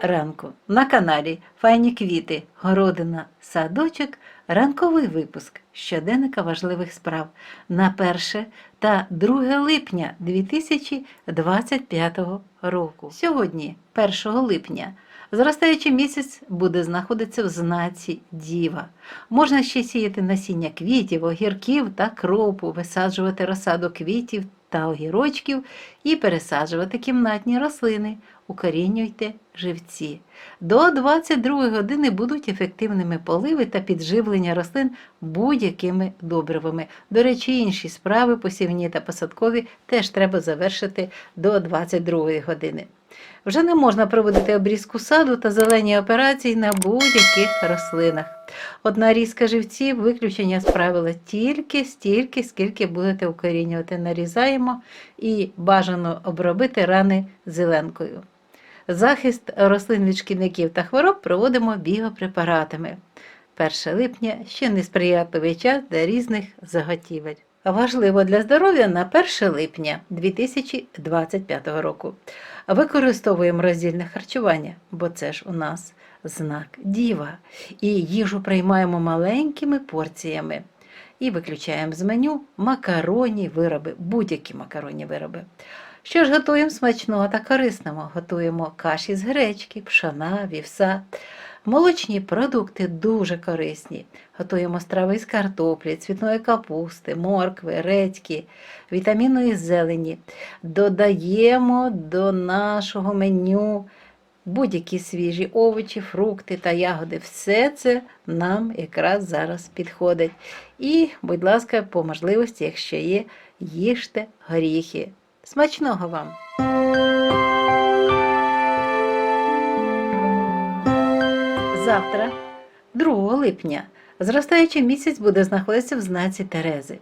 ранку на каналі Файні квіти, городина, садочок, ранковий випуск щоденника важливих справ на 1 та 2 липня 2025 року. Сьогодні, 1 липня, зростаючий місяць буде знаходитися в знаці Діва. Можна ще сіяти насіння квітів, огірків та кропу, висаджувати розсаду квітів та огірочків і пересаджувати кімнатні рослини. Укорінюйте живці. До 22 години будуть ефективними поливи та підживлення рослин будь-якими добривами. До речі, інші справи посівні та посадкові теж треба завершити до 22 години. Вже не можна проводити обрізку саду та зелені операції на будь-яких рослинах. Одна різка живців виключення з правила тільки стільки, скільки будете укорінювати. Нарізаємо і бажано обробити рани зеленкою. Захист рослин від шкідників та хвороб проводимо біопрепаратами. 1 липня ще несприятливий час для різних заготівель. Важливо для здоров'я на 1 липня 2025 року. Використовуємо роздільне харчування, бо це ж у нас знак діва. І їжу приймаємо маленькими порціями. І виключаємо з меню макаронні вироби, будь-які макаронні вироби. Що ж готуємо смачного та корисного? Готуємо каші з гречки, пшона, вівса. Молочні продукти дуже корисні. Готуємо страви з картоплі, цвітної капусти, моркви, редьки, вітамінної зелені. Додаємо до нашого меню будь-які свіжі овочі, фрукти та ягоди. Все це нам якраз зараз підходить. І, будь ласка, по можливості, якщо є, їжте горіхи. Смачного вам! Завтра, 2 липня, зростаючий місяць буде знаходитися в знаці Терези.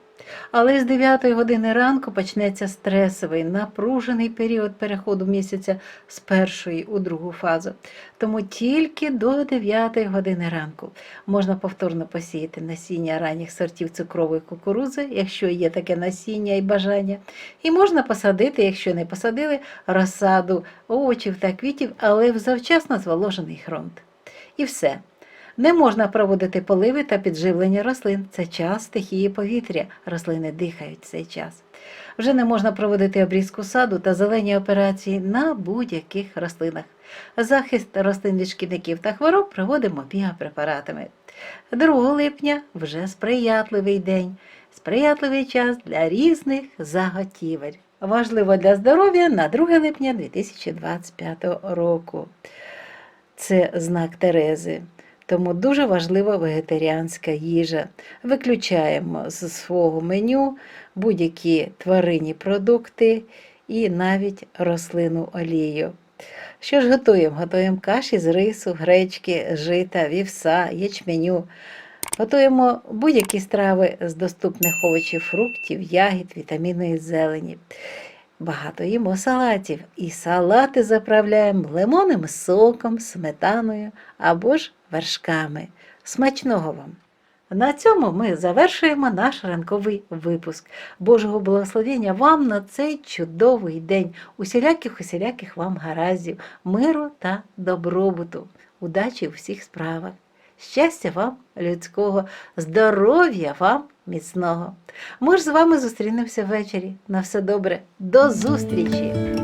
Але з 9 години ранку почнеться стресовий, напружений період переходу місяця з першої у другу фазу. Тому тільки до 9 години ранку можна повторно посіяти насіння ранніх сортів цукрової кукурузи, якщо є таке насіння і бажання. І можна посадити, якщо не посадили, розсаду овочів та квітів, але в завчасно зволожений ґрунт. І все. Не можна проводити поливи та підживлення рослин. Це час стихії повітря. Рослини дихають цей час. Вже не можна проводити обрізку саду та зелені операції на будь-яких рослинах. Захист рослин від шкідників та хвороб проводимо біопрепаратами. 2 липня вже сприятливий день, сприятливий час для різних заготівель. Важливо для здоров'я на 2 липня 2025 року. Це знак Терези. Тому дуже важлива вегетаріанська їжа. Виключаємо з свого меню будь-які тваринні продукти і навіть рослину олію. Що ж готуємо? Готуємо каші з рису, гречки, жита, вівса, ячменю. Готуємо будь-які страви з доступних овочів, фруктів, ягід, вітамінної зелені. Багато їмо салатів, і салати заправляємо лимонним соком, сметаною або ж вершками. Смачного вам! На цьому ми завершуємо наш ранковий випуск. Божого благословення вам на цей чудовий день, усіляких усіляких вам гараздів, миру та добробуту, удачі у всіх справах. Щастя вам людського, здоров'я вам міцного. Ми ж з вами зустрінемося ввечері. На все добре, до зустрічі!